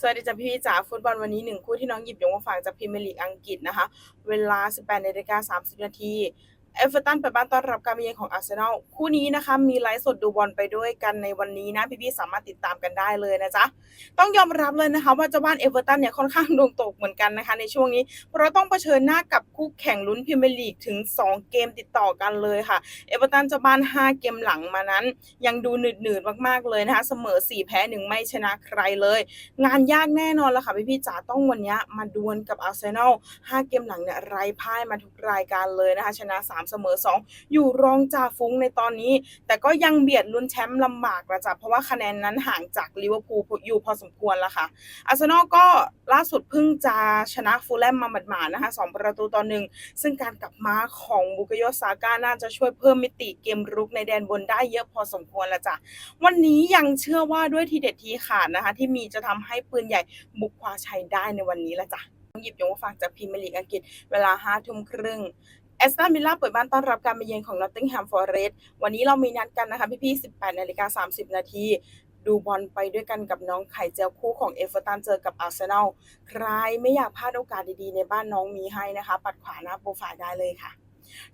สวัสดีจ้ะพี่จ๋าฟุตบอลวันนี้หนึ่งคู่ที่น้องหยิบยกมาฝากจากพรีเมียร์ลีกอังกฤษนะคะ เวลา 18นาฬิกา30นาที เอเวอร์ตันเปิดบ้านต้อนรับการมาเยือนของอาร์เซนอลคู่นี้นะคะ มีไลฟ์สดดูบอลไปด้วยกันในวันนี้นะ พี่ๆสามารถติดตามกันได้เลยนะจ๊ะ ต้องยอมรับเลยนะคะ ว่าเจ้าบ้านเอเวอร์ตันเนี่ยค่อนข้างดวงตกเหมือนกันนะคะ ในช่วงนี้ เพราะต้องเผชิญหน้ากับคู่แข่งลุ้นพรีเมียร์ลีกถึง 2 เกมติดต่อกันเลยค่ะเอเวอร์ตันเจ้าบ้าน 5 เกมหลังมานั้น ยังดูหนืดๆมากๆเลยนะคะ เสมอ 4 แพ้1ไม่ชนะใครเลย งานยากแน่นอนละค่ะพี่ๆจ๋าต้องวันนี้มาดวลกับอาร์เซนอล5เกมหลังเนี่ยไร้พ่ายมาทุกรายการเลยนะคะชนะ3เสมอ 2 อยู่รองจ่าฟุ้งในตอนนี้ แต่ก็ยังเบียดลุ้นแชมป์ลำบากนะจ๊ะเพราะว่าคะแนนนั้นห่างจากลิเวอร์พูลอยู่พอสมควรแล้วค่ะอาร์เซนอลก็ล่าสุดเพิ่งจะชนะฟูลแลมมาหมาดๆนะคะ2ประตูต่อหนึ่งซึ่งการกลับมาของบุกโยซาก้าน่าจะช่วยเพิ่มมิติเกมรุกในแดนบนได้เยอะพอสมควรละจ้ะวันนี้ยังเชื่อว่าด้วยทีเด็ดทีขาดนะคะ ที่มีจะทำให้ปืนใหญ่บุกคว้าชัยได้ในวันนี้ละจ้ะหยิบยกมาฝากจากพรีเมลีกอังกฤษเวลา5ทุ่มครึ่ง แอสตันวิลล่าเปิดบ้านต้อนรับการมาเยือนของนอตติงแฮมฟอร์เรสต์วันนี้เรามีนัดกันนะคะพี่ๆ18นาฬิกา30 นาที ดูบอลไปด้วยกันกับน้องไข่เจียวคู่ของเอฟเวอร์ตันเจอกับอาร์เซนอลใครไม่อยากพลาดโอกาสดีๆ ในบ้านน้องมีให้นะคะ ปัดขวาหน้าโปรไฟล์ได้เลยค่ะ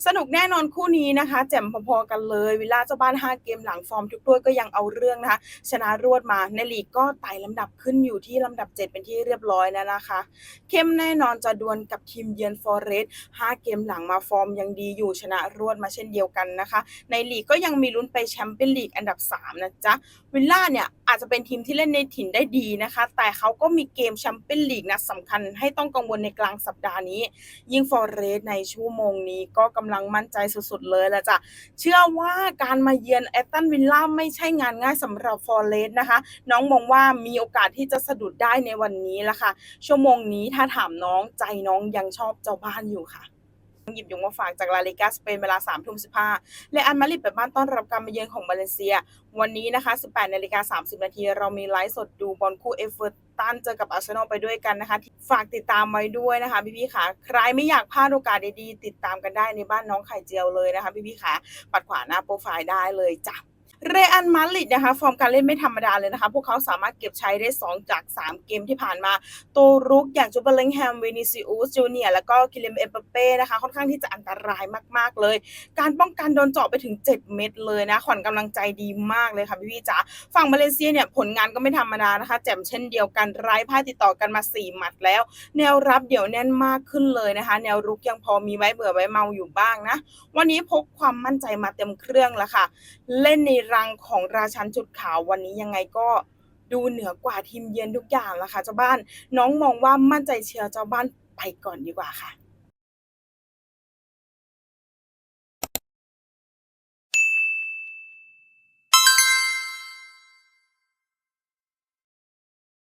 สนุกแน่นอนคู่นี้นะคะ แจ่มพอๆกันเลยวิลล่าเจ้าบ้าน 5 เกมหลังฟอร์มทุกถ้วยก็ยังเอาเรื่องนะคะ ชนะรวดมาในลีกก็ไต่ลำดับขึ้นอยู่ที่ลำดับ 7 เป็นที่เรียบร้อยแล้วนะคะ เข้มแน่นอนจะดวลกับทีมเยือนฟอร์เรสต์5เกมหลังมาฟอร์มยังดีอยู่ชนะรวดมาเช่นเดียวกันนะคะ ในลีกก็ยังมีลุ้นไปแชมเปี้ยนลีกอันดับ 3 นะจ๊ะวิลล่าเนี่ยอาจจะเป็นทีมที่เล่นในถิ่นได้ดีนะคะ แต่เขาก็มีเกมแชมเปี้ยนลีกนัดสำคัญให้ต้องกังวลในกลางสัปดาห์นี้ ยิ่งฟอร์เรสต์ในชั่วโมงนี้ก็กำลังมั่นใจสุดๆเลยและจ้ะเชื่อว่าการมาเยือนแอตตันวิลล่าไม่ใช่งานง่ายสำหรับฟอร์เรสต์นะคะน้องมองว่ามีโอกาสที่จะสะดุดได้ในวันนี้ละค่ะ ชั่วโมงนี้ถ้าถามน้องใจน้องยังชอบเจ้าบ้านอยู่ค่ะหยิบยกมาฝากจากลาลิกาสเปนเวลา3ทุ่ม15และอันมาดริดเปิดบ้านต้อนรับการมาเยือนของมาเลเซีย วันนี้นะคะ 18นาฬิกา30นาทีเรามีไลฟ์สดดูบอลคู่เอเวอร์ ตันเจอกับอาร์เซนอลไปด้วยกันนะคะ ฝากติดตามไว้ด้วยนะคะพี่พี่ขาใครไม่อยากพลาดโอกาสดีๆติดตามกันได้ในบ้านน้องไข่เจียวเลยนะคะพี่พี่ขาปัดขวาหน้าโปรไฟล์ได้เลยจ้ะ เรอัลมาดริดนะคะ ฟอร์มการเล่นไม่ธรรมดาเลยนะคะ พวกเขาสามารถเก็บใช้ได้ 2 จาก 3 เกมที่ผ่านมา ตัวรุกอย่างจูเบลิงแฮมวินิซิอุสจูเนียแล้วก็คิเลมเอมเปเป้นะคะ ค่อนข้างที่จะอันตรายมาก ๆ เลย การป้องกันโดนเจาะไปถึง 7 เม็ดเลยนะ ขวัญกำลังใจดีมากเลยค่ะพี่พี่จ๋าฝั่งมาเลเซียเนี่ยผลงานก็ไม่ธรรมดานะคะ แจ่มเช่นเดียวกันไร้พ่ายติดต่อกันมา 4 หมัดแล้ว แนวรับเดี๋ยวแน่นมากขึ้นเลยนะคะ แนวรุกยังพอมีไว้เบื่อไว้เมาอยู่บ้างนะวันนี้พกความมั่นใจมาเต็มเครื่องแล้วค่ะ เล่นในรังของราชันจุดขาววันนี้ยังไงก็ดูเหนือกว่าทีมเยือนทุกอย่างแล้วค่ะเจ้าบ้านน้องมองว่ามั่นใจเชียร์เจ้าบ้านไปก่อนดีกว่าค่ะ